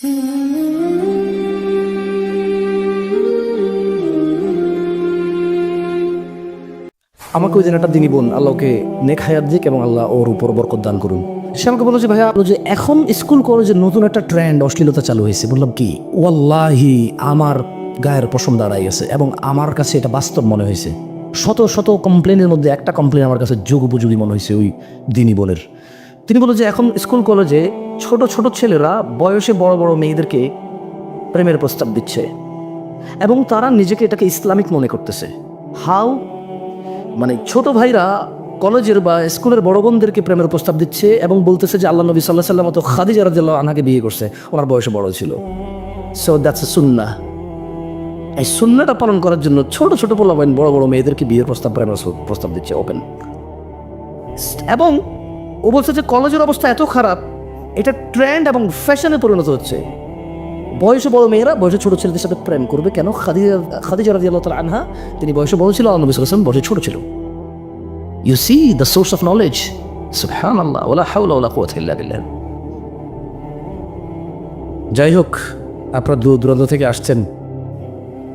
আমাকে ওই দিন একটা দিনই বোন, আল্লাহকে নেক হায়াত দিক এবং আল্লাহ ওর উপর বরকত দান করুন। সে আমাকে বলল যে, ভাইয়া যে, এখন স্কুল কলেজে নতুন একটা ট্রেন্ড, অশ্লীলতা চালু হয়েছে। বললাম, কি? ওয়াল্লাহি, আমার গায়ের পশম দাঁড়াই গেছে এবং আমার কাছে এটা বাস্তব মনে হয়েছে। শত শত কমপ্লেনের মধ্যে একটা কমপ্লেন আমার কাছে যোগ উপযোগী মনে হয়েছে ওই দিনী বোনের। তিনি বলল যে, এখন স্কুল কলেজে ছোট ছোট ছেলেরা বয়সে বড় বড় মেয়েদেরকে প্রেমের প্রস্তাব দিচ্ছে। এবং তারা নিজেকে এটাকে ইসলামিক মনে করতেছে। হাউ? মানে ছোট ভাইরা কলেজের বা স্কুলের বড় বোনদেরকে প্রেমের প্রস্তাব দিচ্ছে এবং বলতেছে যে আল্লাহ নবী সাল্লাহ সাল্লাম তো খাদিজা রাদিয়াল্লাহু আনহাকে বিয়ে করছে। ওনার বয়সে বড় ছিল। সো দ্যাটস এ সুন্না এই সুন্নাটা পালন করার জন্য ছোট ছোট পোলাবাইন বড় বড় মেয়েদেরকে বিয়ের প্রস্তাব, প্রেমের প্রস্তাব দিচ্ছে ওপেন এবং ও বলছে যে কলেজের অবস্থা এত খারাপ এটা ট্রেন্ড এবং ফ্যাশনে পরিণত হচ্ছে। বয়সে বড় মেয়েরা বয়সে ছোট ছেলেদের সাথে প্রেম করবে কেন? খাদিজা খাদিজা রাজি আল্লাহ আনহা, তিনি বয়সে বড় ছিল আল্লাহ নবী সাল্লাম বয়সে ছোট ছিল। You see the source of knowledge সুবহান আল্লাহ ওলা হাউলা ওলা কুয়াত বিল্লাহ। যাই হোক আপনারা দূর দূরান্ত থেকে আসছেন।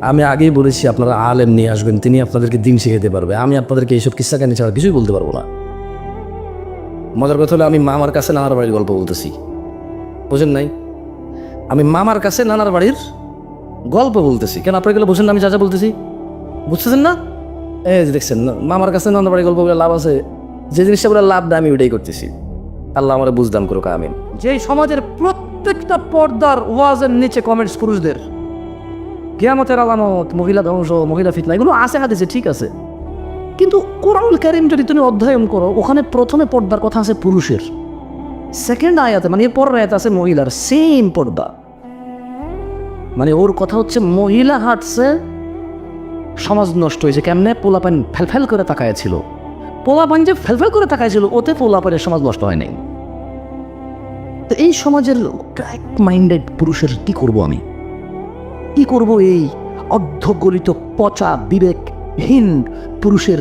আমি আগেই বলেছি, আপনারা আলেম নিয়ে আসবেন, তিনি আপনাদেরকে দিন শিখাতে পারবে। আমি আপনাদেরকে এইসব কিস্সা কানি ছাড়া কিছুই বলতে পারব না। মজার কথা হলো আমি মামার কাছে নানার বাড়ির গল্প বলতেছি। বুঝেন নাই? আমি মামার কাছে নানার বাড়ির গল্প বলতেছি। কেন আপনারা গেলে বুঝেন না, আমি যা যা বলতেছি? বুঝতেছেন না? এই যে দেখছেন, মামার কাছে নানার বাড়ির গল্প বলে লাভ আছে। যে জিনিসটা বলে লাভ দেয় আমি ওইটাই করতেছি। আল্লাহ আমার বুঝদান করুক, আমিন। যে সমাজের প্রত্যেকটা পর্দার ওয়াজের নিচে কমেন্টস পুরুষদের, কেয়ামতের আলামত, মহিলা ধ্বংস, মহিলা ফিতনা, এগুলো আছে হাদিসে, ঠিক আছে। কিন্তু কোরআনুল কারিম যদি তুমি অধ্যয়ন করো, ওখানে প্রথমে পর্দার কথা আছে পুরুষের। সেকেন্ড আয়াতে মানে পরের আয়াত আছে মহিলার। সেম পর্দা। মানে ওর কথা হচ্ছে মহিলা হাঁটছে, সমাজ নষ্ট হয়েছে। কেমনে? পোলা পোলাপান ফেলফেল করে তাকায়াছিল পোলাপান যে ফেলফেল করে তাকায়াছিল ওতে পোলা পোলাপানের সমাজ নষ্ট হয় নাই। তো এই সমাজের ক্র্যাক মাইন্ডেড পুরুষের কি করব আমি? কি করব এই অর্ধগলিত পচা বিবেকহীন পুরুষের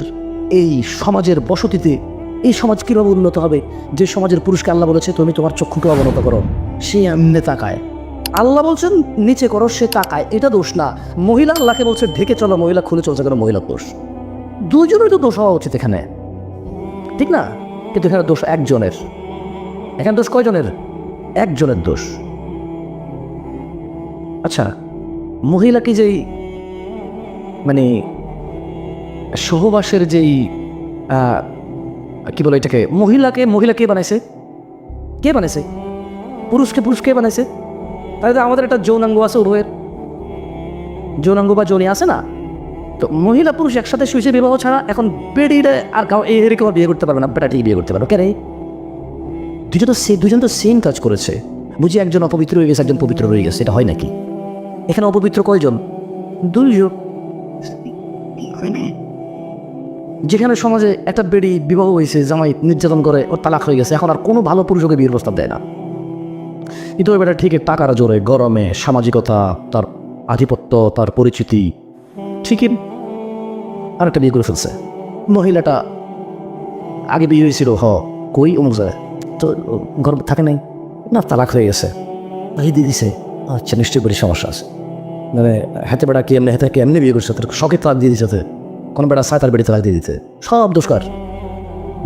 এই সমাজের বসতিতে এই সমাজ কীভাবে উন্নত হবে? যে সমাজের পুরুষকে আল্লাহ বলেছে, তুমি তোমার চক্ষুকে অবনত করো। সে এমনি তাকায়। আল্লাহ বলছেন, নিচে করো, সে তাকায়। এটা দোষ না। মহিলা আল্লাহকে বলছে, ঢেকে চলো, মহিলা খুলে চলছে কেন? মহিলার দোষ। দুজনের তো দোষ হওয়া উচিত এখানে। ঠিক না? কিন্তু এখানে দোষ একজনের। এখানে দোষ কয়জনের? একজনের দোষ। আচ্ছা মহিলা কি যেই মানে সহবাসের যেই কি বলে এটাকে, মহিলাকে, মহিলা কে বানাইছে? কে বানাইছে? পুরুষকে পুরুষ কে বানাইছে? তাহলে আমাদের একটা যৌনাঙ্গ আছে উভয়ের। যৌনাঙ্গ বা যৌনি আছে না? তো মহিলা পুরুষ একসাথে শুয়েছে বিবাহ ছাড়া এখন বেডিরে আর কাউ এর কেউ বিয়ে করতে পারবে না বেটাটি বিয়ে করতে পারবে, কেন দুজন তো দুজন তো সেম কাজ করেছে। বুঝি একজন অপবিত্র হয়ে গেছে, একজন পবিত্র রয়ে গেছে, এটা হয় নাকি? এখানে অপবিত্র কয়জন? দুইজন। যেখানে সমাজে একটা বেড়ি বিবাহ হয়েছে জামাই নির্যাতন করে ও তালাক হয়ে গেছে, এখন আর কোনো ভালো পুরুষকে বিয়ের প্রস্তাব দেয় না। কিন্তু ওই বেটা ঠিকই টাকার জোরে, গরমে, সামাজিকতা, তার আধিপত্য, তার পরিচিতি, ঠিকই আর একটা বিয়ে করে ফেলছে। মহিলাটা আগে বিয়ে হয়েছিল, হ, কই অমুক জায়গায়? তো ঘর থাকে নাই? না, তালাক হয়ে গেছে। দিয়ে দিছে। আচ্ছা নিশ্চয়ই বড়ি সমস্যা আছে। মানে হাতে বেড়া কি এমনি হাতে কি এমনি বিয়ে করছে? শখে তালাক দিয়ে দিচ্ছে কোনো বেড়া সাঁতার বেড়ে তালাক দিয়ে দিতে। সব দোষকার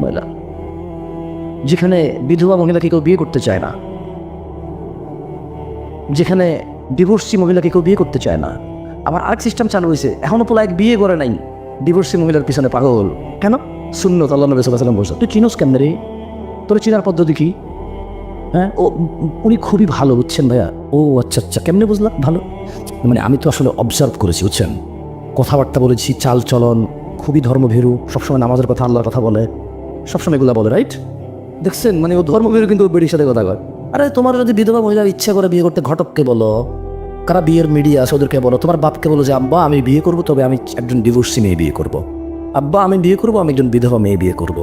মহিলা যেখানে বিধবা মহিলাকে কেউ বিয়ে করতে চায় না, যেখানে ডিভোর্সি মহিলাকে কেউ বিয়ে করতে চায় না, আবার আরেক সিস্টেম চালু হয়েছে এখনও পোলা এক বিয়ে করে নাই ডিভোর্সি মহিলার পিছনে পাগল। কেন? শূন্য আল্লাহ নবী সাল্লাম বলছে, তুই চিনোস কেমনে রে? তোর চিনার পদ্ধতি কি? হ্যাঁ? ও, উনি খুবই ভালো, বুঝছেন ভাইয়া? ও আচ্ছা আচ্ছা কেমনে বুঝলাম ভালো। মানে আমি তো আসলে অবজার্ভ করেছি, বুঝছেন? কথাবার্তা বলেছি, চাল চলন, খুবই ধর্মভীরু, সবসময় নামাজের কথা আল্লাহর কথা বলে। সবসময় এগুলো বলে রাইট দেখছেন মানে ও ধর্মভীরু কিন্তু বেডির সাথে কথা কয়। আরে তোমার যদি বিধবা মহিলার ইচ্ছা করে বিয়ে করতে ঘটককে বলো, কারা বিয়ের মিডিয়া আছে ওদেরকে বলো, তোমার বাপকে বলো যে আব্বা আমি বিয়ে করব, তবে আমি একজন ডিভোর্সি মেয়ে বিয়ে করব। আব্বা, আমি বিয়ে করব, আমি একজন বিধবা মেয়ে বিয়ে করব।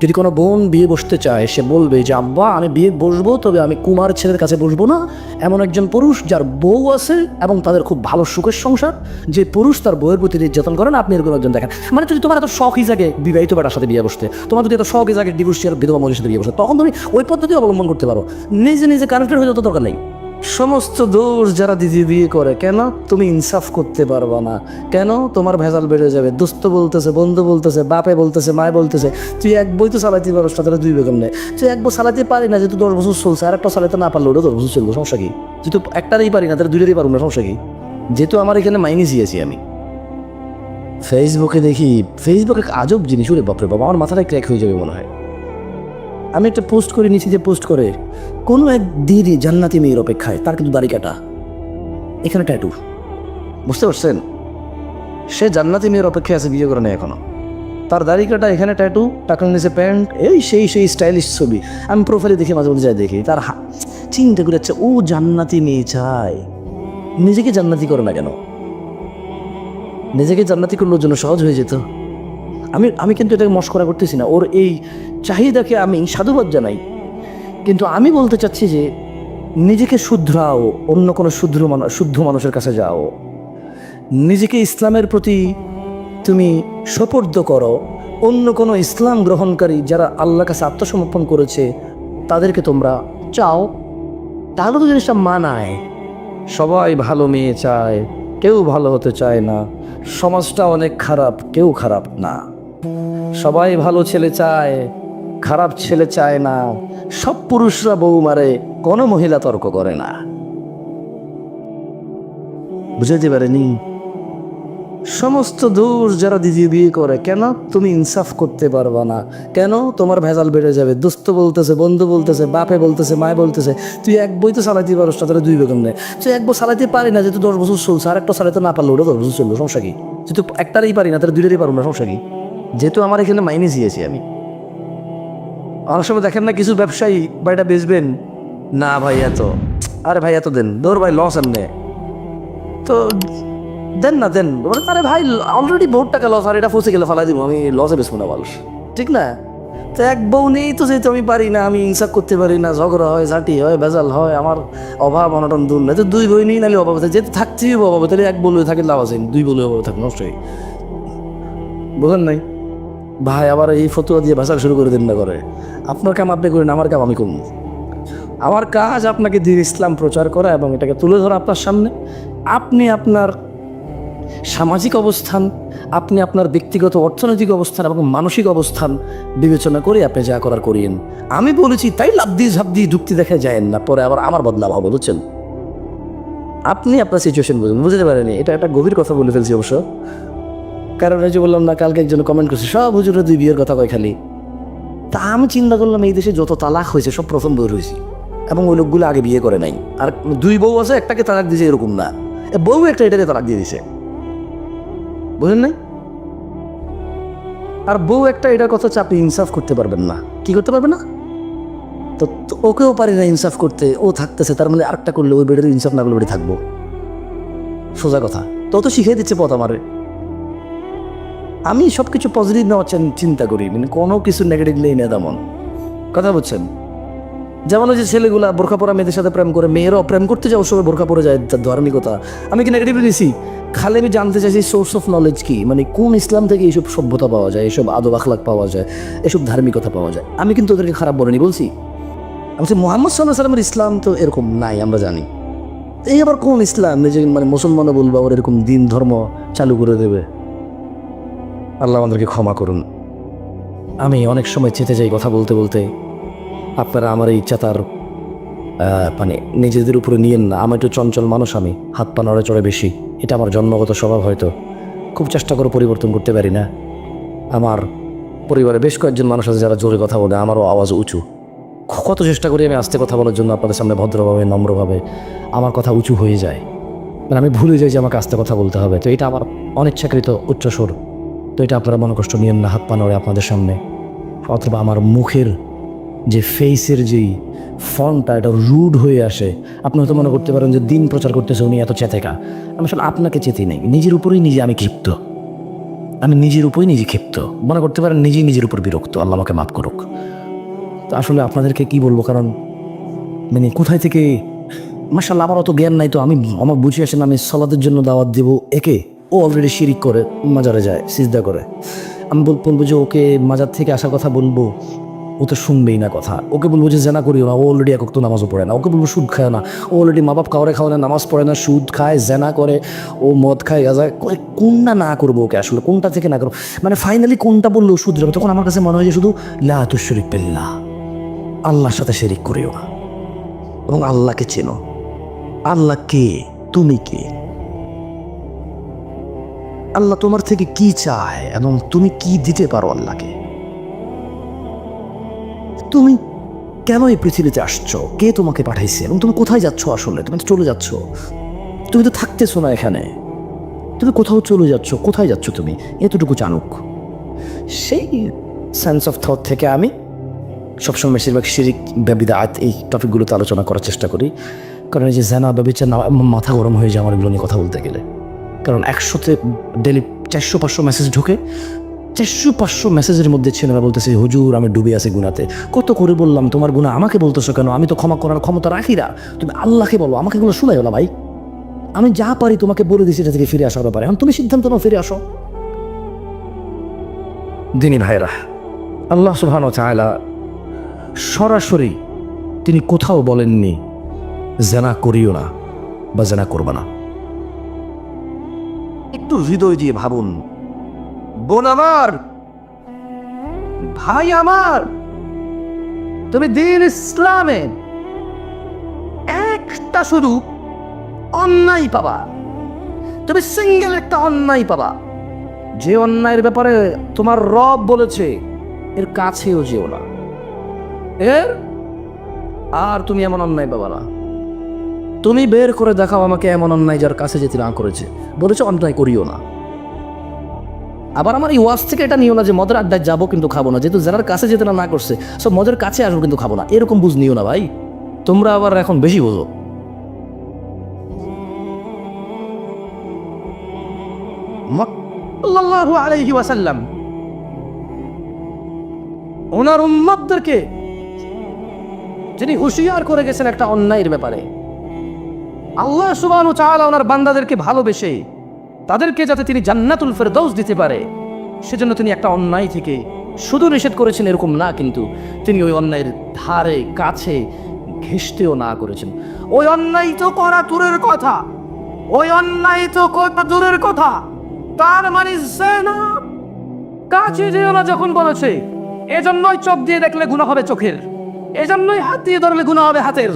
যদি কোনো বোন বিয়ে বসতে চায়, সে বলবে যে, আব্বা, আমি বিয়ে বসবো, তবে আমি কুমার ছেলের কাছে বসবো না। এমন একজন পুরুষ যার বউ আছে এবং তাদের খুব ভালো সুখের সংসার, যে পুরুষ তার বউয়ের প্রতি নির্যাতন করেন আপনি এরকম একজন দেখেন। মানে যদি তোমার এত শখই জাগে বিবাহিত বেটার সাথে বিয়ে বসতে, তোমার যদি এত শখই জাগে ডিভোর্সি আর বিধবা মহিলার সাথে বিয়ে বসতে, তখন তুমি ওই পদ্ধতি অবলম্বন করতে পারো। নিজে নিজে কানেক্টেড হয়ে যত দরকার নেই। সমস্ত দোষ যারা দিদি বিয়ে করে, কেন তুমি ইনসাফ করতে পারবা না? কেন তোমার ভেজাল বেড়ে যাবে? দোস্ত বলতেছে, বন্ধু বলতেছে, বাপে বলতেছে, মায় বলতেছে, তুই এক বই তো চালাইতে পারস না দুই বেগম নেই তুই এক বই চালাতে পারি না, যেহেতু দশ বছর চলছে, আর একটা চালাতে না পারলে ওটা দশ বছর চলবো, সমস্যা কি? যেহেতু একটারই পারি না, তাহলে দুইটারই পারব না, সমস্যা কি? যেহেতু আমার এখানে মাইনে দিয়েছি আমি। ফেসবুকে দেখি ফেসবুকে আজব জিনিস, ওরে বাপরে বাবা আমার মাথাটা ক্র্যাক হয়ে যাবে মনে হয়। আমি একটা পোস্ট করে নিয়েছি যে পোস্ট করে, কোনো এক দিদি জান্নাতি মেয়ের অপেক্ষায় তার কিন্তু দাড়ি কাটা। এখানে ট্যাটু বুঝতে পারছেন? সে জান্নাতি মেয়ের অপেক্ষায় আছে বিয়ে করে নেই এখনও। তার দাড়ি কাটা, এখানে ট্যাটু টাকার নিচে প্যান্ট এই সেই সেই স্টাইলিশ ছবি। আমি প্রোফাইলে দেখি, মাঝে মাঝে যাই দেখি। তার চিন্তা করে যাচ্ছে, ও জান্নাতি মেয়ে চায় নিজেকে জান্নাতি করে না কেন? নিজেকে জান্নাতি করলোর জন্য সহজ হয়ে যেত। আমি আমি কিন্তু এটাকে মস্করা করতেছি না। ওর এই চাহিদাকে আমি সাধুবাদ জানাই। কিন্তু আমি বলতে চাচ্ছি যে, নিজেকে শুধরাও অন্য কোনো শুদ্ধ মানুষ শুদ্ধ মানুষের কাছে যাও। নিজেকে ইসলামের প্রতি তুমি সোপর্দ করো। অন্য কোনো ইসলাম গ্রহণকারী যারা আল্লাহর কাছে আত্মসমর্পণ করেছে, তাদেরকে তোমরা চাও। তাহলে তো জিনিসটা মানায়। সবাই ভালো মেয়ে চায়, কেউ ভালো হতে চায় না। সমাজটা অনেক খারাপ, কেউ খারাপ না। সবাই ভালো ছেলে চায়, খারাপ ছেলে চায় না। সব পুরুষরা বউ মারে, কোনো মহিলা তর্ক করে না। বুঝাইতে পারেনি। সমস্ত দোষ যারা দিদি বিয়ে করে, কেন তুমি ইনসাফ করতে পারবা না? কেন তোমার ভেজাল বেড়ে যাবে? দোস্ত বলতেছে, বন্ধু বলতেছে, বাপে বলতেছে, মায় বলতেছে, তুই এক বই তো চালাইতে পারস না, তাহলে দুই বেগম নেই তুই এক বই চালাইতে পারি না, যেহেতু দশ বছর চলছে, আর একটা চালাইতে না পারলে ওটা দশ বছর চলল সমস্যা কি? যেহেতু একটারই পারি না, তাহলে দুইটারই পারব না, সমস্যা কি? যেহেতু আমার এখানে মাইনে দিয়েছি আমি। অনেক সময় দেখেন না কিছু ব্যবসায়ী বাড়িটা বেচবেন? না ভাই, এত। আরে ভাই, এত দেন। দৌড় ভাই লস এমনে। তো দেন না, দেন। আরে ভাই অলরেডি বহুত টাকা লস আর এটা ফসে গেলে ফালাই দিব। আমি লসে বেসবো না মানুষ। ঠিক না? তো এক বউ নেই তো, যেহেতু আমি পারি না, আমি ইনসাফ করতে পারি না, ঝগড়া হয়, ঝাঁটি হয়, ভেজাল হয়, আমার অভাব, অনটন দূর না তো দুই বই নেই, নাহলে অভাব যেহেতু হবে অভাব, তাহলে এক বলে থাকে লাভ আছে। দুই বলে অভাব থাকে নষ্টই বুঝলেন নাই? ভাই, আবার এই ফতুয়া দিয়ে ভাষা শুরু করে দিন না করে। আপনার কাম আপনি করেন, আমার কাম আমি করুন আমার কাজ আপনাকে দিন ইসলাম প্রচার করা এবং এটাকে তুলে ধরা আপনার সামনে। আপনি আপনার সামাজিক অবস্থান, আপনি আপনার ব্যক্তিগত অর্থনৈতিক অবস্থান এবং মানসিক অবস্থান বিবেচনা করে আপনি যা করার করিয়েন। আমি বলেছি, তাই লাভ দিয়ে ঝাপ দিয়ে যুক্তি দেখা যায় না, পরে আবার আমার বদলাভ হবে, বুঝছেন? আপনি আপনার সিচুয়েশন বুঝুন, বুঝতে পারেনি এটা একটা গভীর কথা বলে ফেলছি অবশ্য। কারণ এই যে বললাম না, কালকে একজন কমেন্ট করছে, সব হুজুরে দুই বিয়ের কথা কয় খালি। তা আমি চিন্তা করলাম এই দেশে যত তালাক হয়েছে, সব প্রথম বউ হয়েছে এবং ওই লোকগুলো আগে বিয়ে করে নাই। আর দুই বউ আছে, একটাকে তালাক দিয়েছে এরকম না। বউ একটা এটাকে তালাক দিয়ে দিছে বুঝলেন নাই? আর বউ একটা এটার কথা চাপে ইনসাফ করতে পারবেন না। কি করতে পারবেন না? তো ওকেও পারি না ইনসাফ করতে, ও থাকতেছে, তার মানে আরেকটা করলে ওই বেডের ইনসাফ না করলে বেডে থাকব। সোজা কথা। তো তো শিখিয়ে দিচ্ছে পথ আমারে। আমি সব কিছু পজিটিভ নেওয়ার চিন- চিন্তা করি মানে কোনো কিছু নেগেটিভ নেই না তেমন। কথা বলছেন? যেমন ওই যে ছেলেগুলা বোরখা পরা মেয়েদের সাথে প্রেম করে মেয়েরাও প্রেম করতে যাও সবাই বোরখা পরে যায় তার ধার্মিকতা। আমি কি নেগেটিভ নিছি? খালি আমি জানতে চাইছি সোর্স অফ নলেজ কি? মানে কোন ইসলাম থেকে এইসব সভ্যতা পাওয়া যায়, এইসব আদব আখলাক পাওয়া যায় এসব ধার্মিকতা পাওয়া যায়? আমি কিন্তু ওদেরকে খারাপ বলিনি, বলছি। আমি বলছি, মোহাম্মদ সাল্লাহ সাল্লামের ইসলাম তো এরকম নাই, আমরা জানি। এই আবার কোন ইসলাম? যে মানে মুসলমানও বলব, আবার এরকম দিন ধর্ম চালু করে দেবে। আল্লাহ আমাদেরকে ক্ষমা করুন। আমি অনেক সময় চেতে যাই কথা বলতে বলতে। আপনারা আমার এই ইচ্ছা তার মানে নিজেদের উপরে নিয়েন না। আমার একটু চঞ্চল মানুষ আমি, হাত পা নড়ে চড়ে বেশি। এটা আমার জন্মগত স্বভাব হয়তো। খুব চেষ্টা করে পরিবর্তন করতে পারি না। আমার পরিবারে বেশ কয়েকজন মানুষ আছে যারা জোরে কথা বলে, আমারও আওয়াজ উঁচু। কত চেষ্টা করি আমি আস্তে কথা বলার জন্য আপনাদের সামনে ভদ্রভাবে, নম্রভাবে। আমার কথা উঁচু হয়ে যায়। মানে আমি ভুলে যাই যে আমাকে আস্তে কথা বলতে হবে। তো এটা আমার অনিচ্ছাকৃত উচ্চস্বর। তো এটা আপনারা মনে কষ্ট নিয়েন না, হাত পা নড়ে আপনাদের সামনে। অথবা আমার মুখের যে ফেসের যেই ফর্মটা, এটা রুড হয়ে আসে। আপনি হয়তো মনে করতে পারেন যে দিন প্রচার করতেছে উনি এত চেতেকা। আমি আসলে আপনাকে চেতি নেই, নিজের উপরেই নিজে আমি ক্ষিপ্ত। আমি নিজের উপরেই নিজে ক্ষিপ্ত। মনে করতে পারেন নিজেই নিজের উপর বিরক্ত, আল্লাহ আমাকে মাফ করুক। তো আসলে আপনাদেরকে কি বলব, কারণ মানে কোথায় থেকে মাসাল্লাহ আমার অত জ্ঞান নাই তো, আমি আমার বুঝে আসেন আমি সলাদের জন্য দাওয়াত দেবো একে। ও অলরেডি শিরিক করে, মাজারে যায়, সিজদা করে। আমি বল- বলব যে ওকে মাজার থেকে আসার কথা বলব, ও তো শুনবেই না কথা। ওকে বলব যে জেনা করিও না, ও অলরেডি একক তো নামাজও পড়ে না। ওকে বলব সুদ খায় না। ও অলরেডি মা বাপ খাওয়ারে না নামাজ পড়ে না, সুদ খায়, জেনা করে, ও মদ খায়, গাজা কোনটা না করব ওকে আসলে, কোনটা থেকে না করব? মানে ফাইনালি কোনটা বললেও সুদ যাবে, তখন আমার কাছে মনে হয় যে শুধু লা তুশরিক বিল্লাহ, আল্লাহর সাথে শেরিক করিও না। এবং আল্লাহকে চেনো। আল্লাহ কে? তুমি কে? আল্লাহ তোমার থেকে কি চায় এবং তুমি কি দিতে পারো আল্লাহকে? তুমি কেন এই পৃথিবীতে আসছো? কে তোমাকে পাঠাইছে? এবং তুমি কোথায় যাচ্ছ আসলে? তুমি তো চলে যাচ্ছ। তুমি তো থাকতেছো না এখানে। তুমি কোথাও চলে যাচ্ছ? কোথায় যাচ্ছ তুমি? এতটুকু জানুক। সেই সেন্স অফ থট থেকে আমি সবসময় বেশিরভাগ শিরিক ব্যবিদাত এই টপিকগুলোতে আলোচনা করার চেষ্টা করি। কারণ এই যে জেনা ব্যবচার মাথা গরম হয়ে যায় আমার এগুলো নিয়ে কথা বলতে গেলে। কারণ একশোতে ডেলি চারশো, পাঁচশো মেসেজ ঢোকে। চারশো, পাঁচশো মেসেজের মধ্যে ছেলেরা বলতেছে, হুজুর, আমি ডুবে আছি গুনাতে। কত করে বললাম, তোমার গুণা আমাকে বলতেছো কেন? আমি তো ক্ষমা করার ক্ষমতা রাখি না। তুমি আল্লাহকে বলো, আমাকে এগুলো শোনাই না ভাই। আমি যা পারি তোমাকে বলে দিচ্ছি এটা থেকে ফিরে আসার ব্যাপারে। এখন তুমি সিদ্ধান্ত নাও, ফিরে আসো। দিনী ভাইরা আল্লাহ চায়লা সরাসরি তিনি কোথাও বলেননি, জেনা করিও না বা জেনা করবা না। একটু হৃদয় দিয়ে ভাবুন। বোন আমার, ভাই আমার, তুমি দিন ইসলামে একটা শুধু অন্যায় পাবা। তুমি সিঙ্গেল একটা অন্যায় পাবা। যে অন্যায়ের ব্যাপারে তোমার রব বলেছে, এর কাছেও যেও না। এর আর তুমি এমন অন্যায় পাবা না। তুমি বের করে দেখাও আমাকে এমন অন্যায় যার কাছে যেতে না করেছে। বলেছে, অন্যায় করিও না। আবার আমার এই ওয়াজ থেকে এটা নিও না যে মদের আড্ডায় যাব কিন্তু খাব না। যেহেতু যারা কাছে যেতে না না করছে সব মদের কাছে আসব কিন্তু খাব না। এরকম বুঝ নিও না ভাই। তোমরা আবার এখন বেশি বোঝো। ওনার উম্মতদেরকে যিনি হুঁশিয়ার করে গেছেন একটা অন্যায়ের ব্যাপারে আল্লাহ সুবাহ চাআলা ওনার বান্দাদেরকে ভালোবেসে তাদেরকে যাতে তিনি জান্নাতুল ফেরদৌস দিতে পারে, সেজন্য তিনি একটা অন্যায় থেকে শুধু নিষেধ করেছেন এরকম না, কিন্তু তিনি ওই অন্যায়ের ধারে, কাছে ঘেসতেও না করেছেন। ওই অন্যায় তো করা দূরের কথা, ওই অন্যায় তো করা দূরের কথা, তার মানে কাছে যেও না যখন বলেছে, এজন্যই চোখ দিয়ে দেখলে গুণা হবে চোখের, এজন্যই হাত দিয়ে ধরলে গুণা হবে হাতের।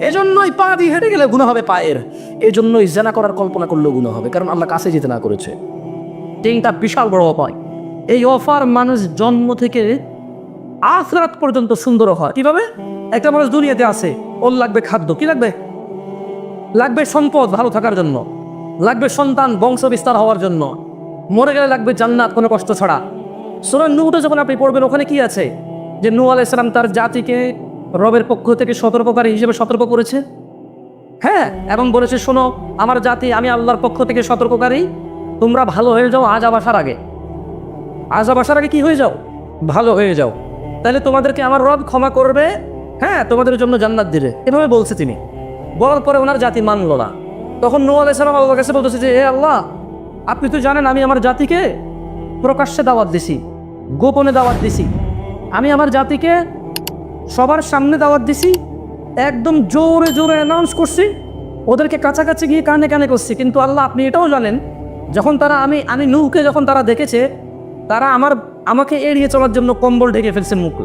এজন্যই পা দিয়ে হেঁটে গেলে গুণা হবে পায়ের। এজন্যই জেনা করার কল্পনা করলেও গুণা হবে, কারণ আল্লাহ কাছে যেতে না করেছে। তিনটা বিশাল বড় অপায় এই অফার মানুষ জন্ম থেকে আখরাত পর্যন্ত সুন্দর হয়। কীভাবে? একটা মানুষ দুনিয়াতে আছে, ওর লাগবে খাদ্য। কি লাগবে? লাগবে সম্পদ ভালো থাকার জন্য। লাগবে সন্তান বংশ বিস্তার হওয়ার জন্য। মরে গেলে লাগবে জান্নাত, কোনো কষ্ট ছাড়া। সুরান নুটা যখন আপনি পড়বেন, ওখানে কি আছে? যে নূ আলাইসালাম তার জাতিকে রবের পক্ষ থেকে সতর্ককারী হিসেবে সতর্ক করেছে? হ্যাঁ এবং বলেছে, শোনো, আমার জাতি, আমি আল্লাহর পক্ষ থেকে সতর্ককারী। তোমরা ভালো হয়ে যাও আজ আবাসার আগে। আজ আবাসার আগে কি হয়ে যাও? ভালো হয়ে যাও। তাহলে তোমাদেরকে আমার রব ক্ষমা করবে। হ্যাঁ তোমাদের জন্য জান্নাত দিলে এভাবে বলছে তিনি। বলার পরে ওনার জাতি মানল না। তখন নূ আলাইসালাম আল্লাহর কাছে বলতেছে যে হে আল্লাহ, আপনি তো জানেন আমি আমার জাতিকে প্রকাশ্যে দাওয়াত দিছি, গোপনে দাওয়াত দিছি। আমি আমার জাতিকে সবার সামনে দাওয়াত দিছি, একদম জোরে জোরে অ্যানাউন্স করছি, ওদেরকে কাছাকাছি গিয়ে কানে কানে করছি। কিন্তু আল্লাহ, আপনি এটাও জানেন, যখন তারা আমি আমি নূকে যখন তারা দেখেছে, তারা আমার, আমাকে এড়িয়ে চলার জন্য কম্বল ঢেকে ফেলছে মুখ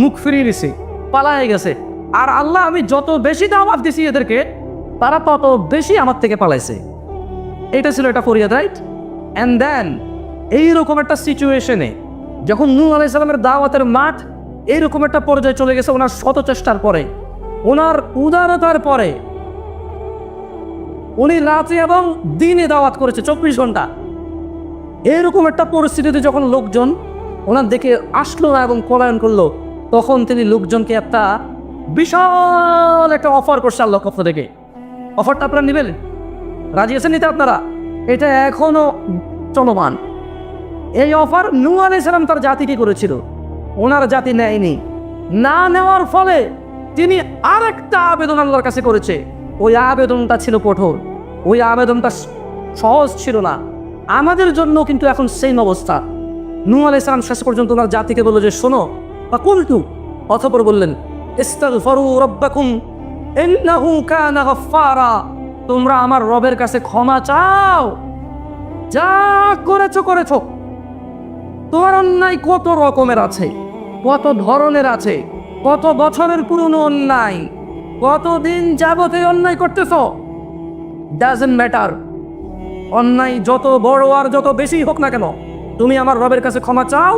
মুখ ফিরিয়ে দিছে, পালায় গেছে। আর আল্লাহ, আমি যত বেশি দাওয়াত দিছি এদেরকে, তারা তত বেশি আমার থেকে পালাইছে। এটা ছিল একটা ফরিয়াদ রাইট অ্যান্ড দেন এইরকম একটা সিচুয়েশনে যখন নূ আলাইসালামের দাওয়াতের মাঠ এইরকম একটা পর্যায়ে চলে গেছে ওনার শত চেষ্টার পরে। ওনার উদারতার পরে। উনি রাতে এবং দিনে দাওয়াত করেছে চব্বিশ ঘণ্টা। এরকম একটা পরিস্থিতিতে যখন লোকজন ওনার দেখে আসলো না এবং পলায়ন করল, তখন তিনি লোকজনকে একটা বিশাল একটা অফার করছে আল্লাহ পক্ষ থেকে। অফারটা আপনারা নেবেন? রাজি আছেন নিতে আপনারা? এটা এখনও চলমান। এই অফার নূ আলাইসালাম তার জাতিকে করেছিল। ওনার জাতি নেয়নি। না নেওয়ার ফলে তিনি আরেকটা আবেদন আল্লাহর কাছে করেছে। ওই আবেদনটা ছিল কঠোর। ওই আবেদনটা সহজ ছিল না। আমাদের জন্য কিন্তু এখন সেম অবস্থা। নূ আলাইসালাম শেষ পর্যন্ত ওনার জাতিকে বলল যে, শোনো বা কুলতু অথপর বললেন তোমরা আমার রবের কাছে ক্ষমা চাও। যা করেছ করেছ। তোমার অন্যায় কত রকমের আছে? কত ধরনের আছে, কত বছরের পুরনো অন্যায় কতদিন যাবত এই অন্যায় করতেছ? ডাজেন্ট ম্যাটার অন্যায় যত বড় আর যত বেশি হোক না কেন, তুমি আমার রবের কাছে ক্ষমা চাও।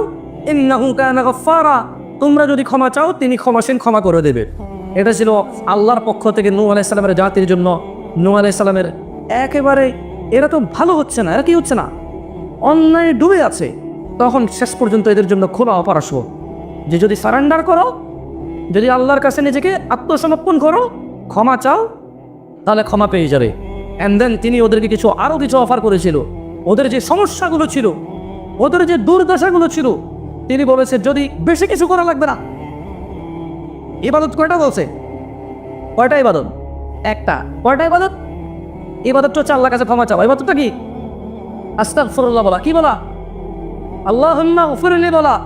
গাফফারা। তোমরা যদি ক্ষমা চাও, তিনি ক্ষমাসীন ক্ষমা করে দেবে। এটা ছিল আল্লাহর পক্ষ থেকে নূহ আলাইহিস সালামের জাতির জন্য। নূহ আলাইহিস সালামের একেবারে, এরা তো ভালো হচ্ছে না, এরা কি হচ্ছে না? অন্যায় ডুবে আছে। তখন শেষ পর্যন্ত এদের জন্য খোলা অপারস যে যদি সারেন্ডার করো, যদি আল্লাহর কাছে নিজেকে আত্মসমর্পণ করো, ক্ষমা চাও, তাহলে ক্ষমা পেয়ে যাবে। অ্যান্ড দেন তিনি ওদেরকে কিছু আরও কিছু অফার করেছিল। ওদের যে সমস্যাগুলো ছিল, ওদের যে দুর্দশাগুলো ছিল, তিনি বলেছে, যদি বেশি কিছু করা লাগবে না। ইবাদত কয়টা বলছে? কয়টা ইবাদত? একটা। কয়টা ইবাদত? ইবাদত তো আল্লাহর কাছে ক্ষমা চাওয়া। ইবাদতটা কি? আস্তাগফিরুল্লাহ বলা। কি বলা? আল্লাহুম্মা গফিরলি বলা।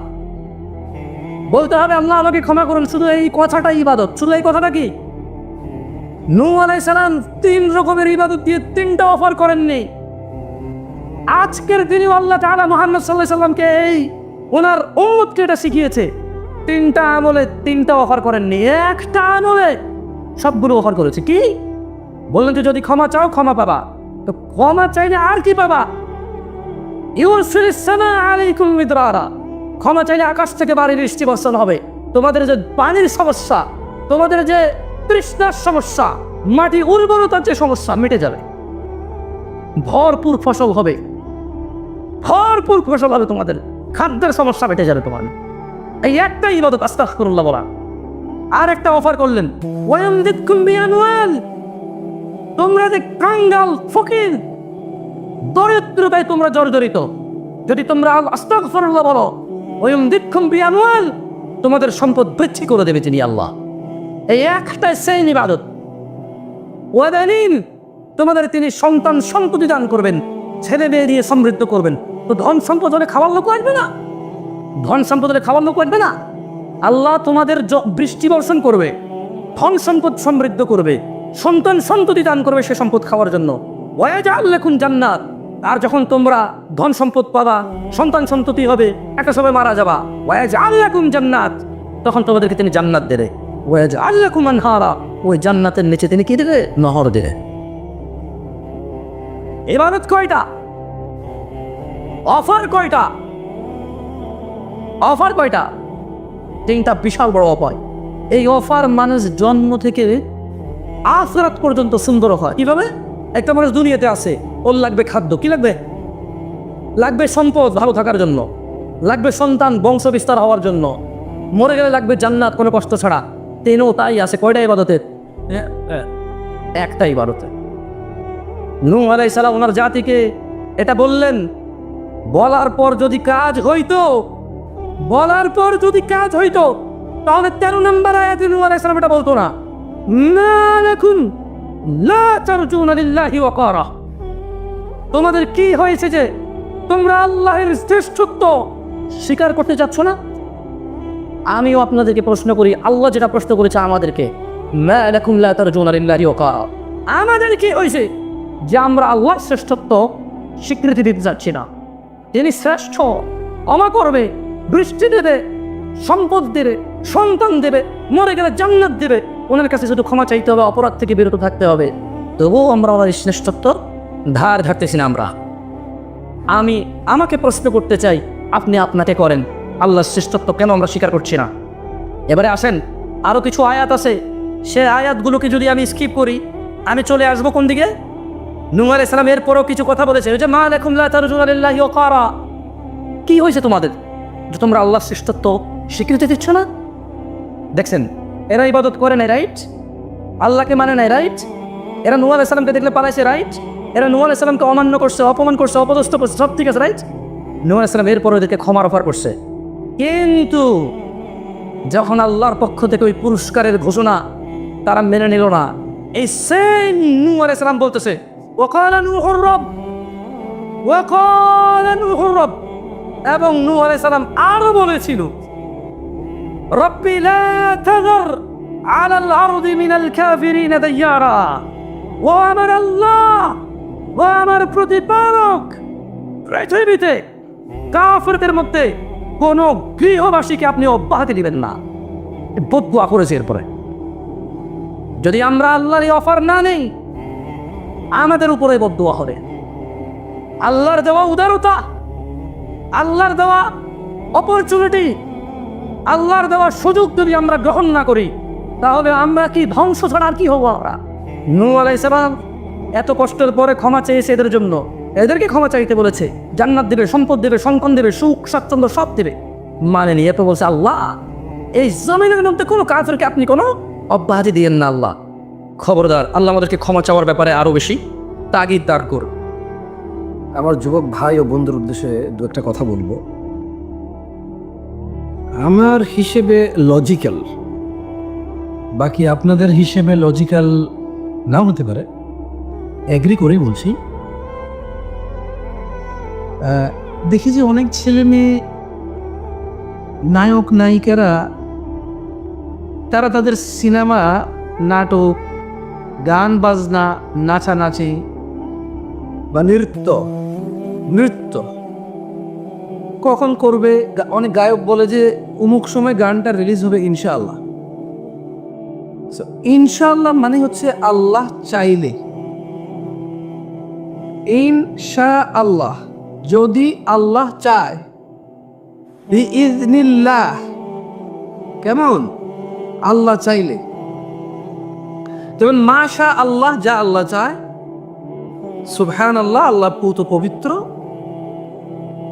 বলতে হবে, আল্লাহ আমাকে ক্ষমা করুন। শুধু এই কথাটা ইবাদত। শুধু এই কথাটা কি? নূ আলাইহিস সালাম তিন রকমের ইবাদত দিয়ে তিনটা অফার করেননি। আজকের দিনে আল্লাহ তাআলা মুহাম্মদ আলাইহি সাল্লামকে এই ওনার উম্মতকে এটা শিখিয়েছে। তিনটা আমলে তিনটা অফার করেননি। একটা আমলে সবগুলো অফার করেছে। কি? বললেন যে, যদি ক্ষমা চাও, ক্ষমা পাবা। তো ক্ষমা চাইলে আর কি পাবা? ইউর ইউরসিলিসানা আলাইকুম মিদরারা। ক্ষমা চাইলে আকাশ থেকে বাড়ির বৃষ্টি বর্ষণ হবে। তোমাদের যে পানির সমস্যা, তোমাদের যে তৃষ্ণার সমস্যা, মাটি উর্বরতার যে সমস্যা মিটে যাবে। ভরপুর ফসল হবে। ভরপুর ফসল হবে তোমাদের। খাদ্যের সমস্যা মিটে যাবে তোমার। এই একটা ইবাদত, আস্তাগফিরুল্লাহ বলা। আর একটা অফার করলেন তোমরা যে কাঙ্গাল, ফকির, দরিদ্রতায় তোমরা জর্জরিত। যদি তোমরা আস্তাগফিরুল্লাহ বলো ওয়ুম দিক্ষুম তোমাদের সম্পদ বৃদ্ধি করে দেবে তিনি আল্লাহ। এই একটা সেই ইবাদত। ওয়াদানিন, তোমাদের তিনি সন্তান সম্পত্তি দান করবেন, ছেলে মেয়ে দিয়ে সমৃদ্ধ করবেন। তো ধন সম্পদ হলে খাওয়ার লোক আসবে না। ধন সম্পদ হলে খাওয়ার লোক আসবে না। আল্লাহ তোমাদের বৃষ্টি বর্ষণ করবে, ধন সম্পদ সমৃদ্ধ করবে, সন্তান সন্ততি দান করবে সে সম্পদ খাওয়ার জন্য। ওয়াজা আল্লাকুন জান্নাত। আর যখন তোমরা ধন সম্পদ পাবা, সন্তান সন্ততি হবে, একটা সময় মারা যাবা। ওয়াজা আল্লাকুম জান্নাত। তখন তোমাদেরকে তিনি জান্নাত দেবে। ওয়াজা আল্লাকুম আনহারা। ওই জান্নাতের নিচে তিনি কি দেবে? নহর দেবে। ইবাদত কয়টা? অফার কয়টা? অফার কয়টা? তিনটা বিশাল বড় অফার। এই অফার মানুষ জন্ম থেকে আখরাত পর্যন্ত সুন্দর হয়। কীভাবে? একটা মানুষ দুনিয়াতে আছে। ওর লাগবে খাদ্য। কি লাগবে? লাগবে সম্পদ ভালো থাকার জন্য। লাগবে সন্তান বংশ বিস্তার হওয়ার জন্য। মরে গেলে লাগবে জান্নাত, কোনো কষ্ট ছাড়া। তিনও তাই আছে। কয়টা ইবাদতের? একটা ইবাদতে নূহ আলাই সালাম ওনার জাতিকে এটা বললেন, বলার পর যদি কাজ হইতো, বলার পর যদি কাজ হইতো, তাহলে তেরো নম্বর আয়াতে নূহ আলাইহিস সালাম এটা বলতো না। না লাকুম তোমাদের কি হয়েছে যে তোমরা আল্লাহের শ্রেষ্ঠত্ব স্বীকার করতে চাচ্ছ না? আমিও আপনাদেরকে প্রশ্ন করি, আল্লাহ যেটা প্রশ্ন করেছে আমাদেরকে আমাদের কি হয়েছে যে আমরা আল্লাহ শ্রেষ্ঠত্ব স্বীকৃতি দিতে চাচ্ছি না? তিনি শ্রেষ্ঠ, ক্ষমা করবে, বৃষ্টি দেবে, সম্পদ দেবে, সন্তান দেবে, মরে গেলে জান্নাত দেবে ওনার কাছে শুধু ক্ষমা চাইতে হবে, অপরাধ থেকে বিরত থাকতে হবে। তবুও আমরা ওনার শ্রেষ্ঠত্ব ধার ধারতেছি না আমরা। আমি আমাকে প্রশ্ন করতে চাই, আপনি আপনাকে করেন। আল্লাহর শ্রেষ্ঠত্ব কেন আমরা স্বীকার করছি না? এবারে আসেন আরও কিছু আয়াত আছে। সে আয়াতগুলোকে যদি আমি স্কিপ করি, আমি চলে আসব কোন দিকে? নুহ আলাইহিস সালাম এরপরও কিছু কথা বলেছে যে, মা লিল্লাহি ওয়াকারা কি হয়েছে তোমাদের? যে তোমরা আল্লাহর শ্রেষ্ঠত্ব স্বীকৃতি দিচ্ছ না? দেখছেন এরা ইবাদত করে নাই রাইট আল্লাহকে মানে নাই রাইট এরা নুয়া আলাইসালামকে দেখলে পালাইছে রাইট এরা নুয়া আলাইসালামকে অমান্য করছে, অপমান করছে, অপদস্থ করছে, সব ঠিক আছে রাইট নুয়া আলাইসালাম এরপর ওদেরকে ক্ষমার অফার করছে। কিন্তু যখন আল্লাহর পক্ষ থেকে ওই পুরস্কারের ঘোষণা তারা মেনে নিল না, এই সেম নূ আলাইসালাম বলতেছে এবং নূহ আলাইহিস সালাম আরও বলেছিল রব্বি লা তাযার আলাল আরদি মিনাল কাফিরিন দাইয়ারা ও আমার আল্লাহ, ও আমার প্রতিপালক। পৃথিবীতে কাফেরদের মধ্যে কোন গৃহবাসীকে আপনি অব্যাহতি দিবেন না। বদুয়া করেছে এরপরে। যদি আমরা আল্লাহর এই অফার না নেই, আমাদের উপরে বদুয়া হবে। আল্লাহর দেওয়া উদারতা, আল্লাহর দেওয়া অপরচুনিটি আল্লাহর দেওয়া সুযোগ যদি আমরা গ্রহণ না করি, তাহলে আমরা কি ধ্বংস ছাড়া আর কি হব আমরা? নু আলাইসালাম এত কষ্টের পরে ক্ষমা চেয়েছে এদের জন্য। এদেরকে ক্ষমা চাইতে বলেছে। জান্নাত দেবে, সম্পদ দেবে, সন্তান দেবে, সুখ, স্বাচ্ছন্দ্য সব দেবে। মানে নিয়ে এরপর বলছে, আল্লাহ, এই জমিনের মধ্যে কোনো কাজেরকে আপনি কোনো অব্যাহতি দিয়েন না আল্লাহ। খবরদার, আল্লাহ আমাদেরকে ক্ষমা চাওয়ার ব্যাপারে আরও বেশি তাগিদ করুন আমার যুবক ভাই ও বন্ধুর উদ্দেশ্যে দু একটা কথা বলব। আমার হিসেবে লজিক্যাল বাকি আপনাদের হিসেবে লজিক্যাল নাও হতে পারে। এগ্রি করেই বলছি। দেখি যে অনেক ছেলে মেয়ে নায়ক নায়িকারা, তারা তাদের সিনেমা, নাটক, গান, বাজনা, নাচানাচি। বা নৃত্য নৃত্য। কখন করবে? অনেক গায়ক বলে যে অমুক সময় গানটা রিলিজ হবে ইনশাআল্লাহ। ইনশাআল্লাহ মানে হচ্ছে আল্লাহ চাইলে। ইনশা আল্লাহ যদি আল্লাহ চায় কেমন? আল্লাহ চাইলে। যেমন মাশা আল্লাহ যা আল্লাহ চায় সুবহান আল্লাহ আল্লাহ পুত পবিত্র।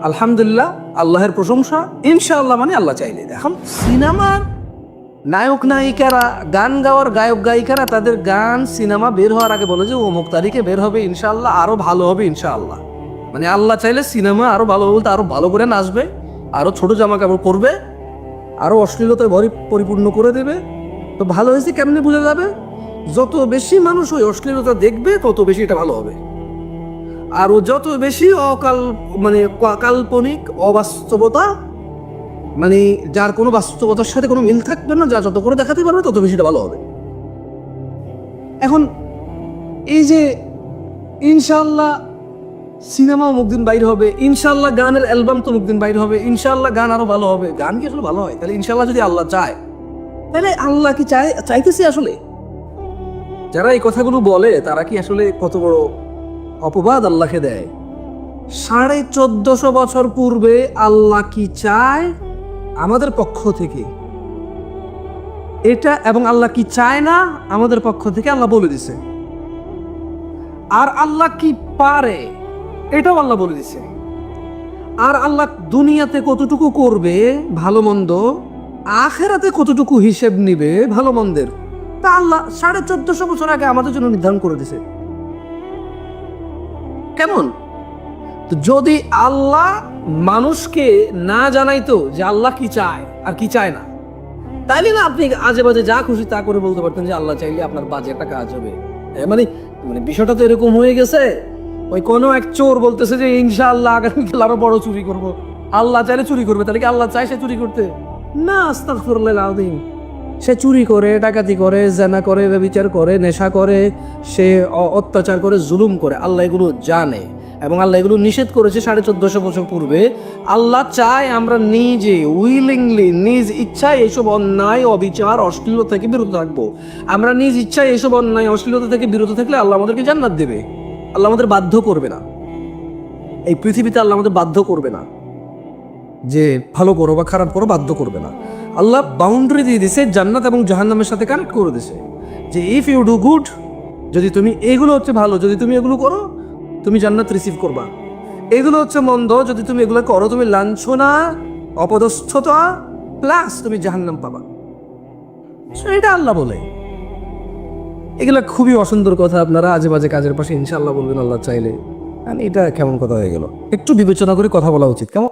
আলহামদুলিল্লাহ আল্লাহের প্রশংসা, ইনশাআল্লাহ মানে আল্লাহ চাইলে। এখন সিনেমার নায়ক নায়িকারা, গান গাওয়ার গায়ক গায়িকারা, তাদের গান, সিনেমা বের হওয়ার আগে বলে যে, অমুক তারিখে বের হবে, ইনশাআল্লাহ আরও ভালো হবে, ইনশাআল্লাহ। মানে আল্লাহ চাইলে সিনেমা আরও ভালো বলতে আরও ভালো করে নাচবে, আরও ছোট জামা কাপড় পরবে, আরও অশ্লীলতায় ভরি, পরিপূর্ণ করে দেবে। তো ভালো হয়েছে কেমনে বোঝা যাবে? যত বেশি মানুষ ওই অশ্লীলতা দেখবে, তত বেশি এটা ভালো হবে। আর ও যত বেশি অকাল মানে কাল্পনিক অবাস্তবতা মানে যার কোনো বাস্তবতার সাথে কোনো মিল থাকবে না, যা যত করে দেখাতে পারবে, তত বেশিটা ভালো হবে। এখন এই যে ইনশাল্লাহ সিনেমা অমুক দিন বাইর হবে ইনশাল্লাহ গানের অ্যালবাম তো অমুক দিন বাইর হবে ইনশাল্লাহ গান আরও ভালো হবে। গান কি আসলে ভালো হয়? তাহলে ইনশাল্লাহ যদি আল্লাহ চায়, তাহলে আল্লাহ কি চায় চাইতেছে আসলে? যারা এই কথাগুলো বলে, তারা কি আসলে কত বড় অপবাদ আল্লাহকে দেয়। সাড়ে চোদ্দশো বছর পূর্বে আল্লাহ কি চায়? আমাদের পক্ষ থেকে। এটা এবং আল্লাহ কি চায় না? আমাদের পক্ষ থেকে আল্লাহ বলে দিছে। আর আল্লাহ কি পারে? এটাও আল্লাহ বলে দিছে। আর আল্লাহ দুনিয়াতে কতটুকু করবে ভালো মন্দ, আখেরাতে কতটুকু হিসেব নিবে ভালো মন্দের, তা আল্লাহ সাড়ে চোদ্দশো বছর আগে আমাদের জন্য নির্ধারণ করে দিছে। কেমন? যদি আল্লাহ মানুষকে না জানাইতো যে আল্লাহ কি চায় আর কি চায় না, তাইলে না আপনি আজে বাজে যা খুশি তা করে বলতে পারতেন যে আল্লাহ চাইলে আপনার বাজে একটা কাজ হবে। মানে মানে বিষয়টা তো এরকম হয়ে গেছে। ওই কোনো এক চোর বলতেছে যে ইনশাআল্লাহ আগামীকাল আরও বড় চুরি করব। আল্লাহ চাইলে চুরি করবে, তাহলে কি আল্লাহ চায় সে চুরি করতে? না, আস্তাগফিরুল্লাহ আযীম সে চুরি করে, ডাকাতি করে, জানা করে ব্যভিচার করে, নেশা করে, সে অত্যাচার করে, জুলুম করে। আল্লাহ এগুলো জানে এবং আল্লাহ এগুলো নিষেধ করেছে সাড়ে চোদ্দশো বছর পূর্বে। আল্লাহ চায় আমরা নিজে উইলিংলি নিজ ইচ্ছায় এইসব অন্যায়, অবিচার, অশ্লীলতা থেকে বিরত থাকব। আমরা নিজ ইচ্ছায় এইসব অন্যায়, অশ্লীলতা থেকে বিরত থাকলে আল্লাহ আমাদেরকে জান্নাত দেবে। আল্লাহ আমাদের বাধ্য করবে না। এই পৃথিবীতে আল্লাহ আমাদের বাধ্য করবে না। যে ভালো করো বা খারাপ করো, বাধ্য করবে না। আল্লাহ বাউন্ডারি দিয়ে দিছে, জান্নাত এবং জাহান্নামের সাথে কানেক্ট করে দিছে। যে ইফ ইউ ডু গুড যদি তুমি এগুলো হচ্ছে ভালো, যদি তুমি এগুলো করো, তুমি জান্নাত রিসিভ করবা। এগুলো হচ্ছে মন্দ, যদি তুমি এগুলো করো, তুমি লাঞ্ছনা, অপদস্থতা প্লাস তুমি জাহান্নাম পাবা। এটা আল্লাহ বলে। এগুলো খুবই অসুন্দর কথা আপনারা আজে বাজে কাজের পাশে ইনশাল্লাহ বলবেন, আল্লাহ চাইলে। আর এটা কেমন কথা হয়ে গেল? একটু বিবেচনা করে কথা বলা উচিত, কেমন?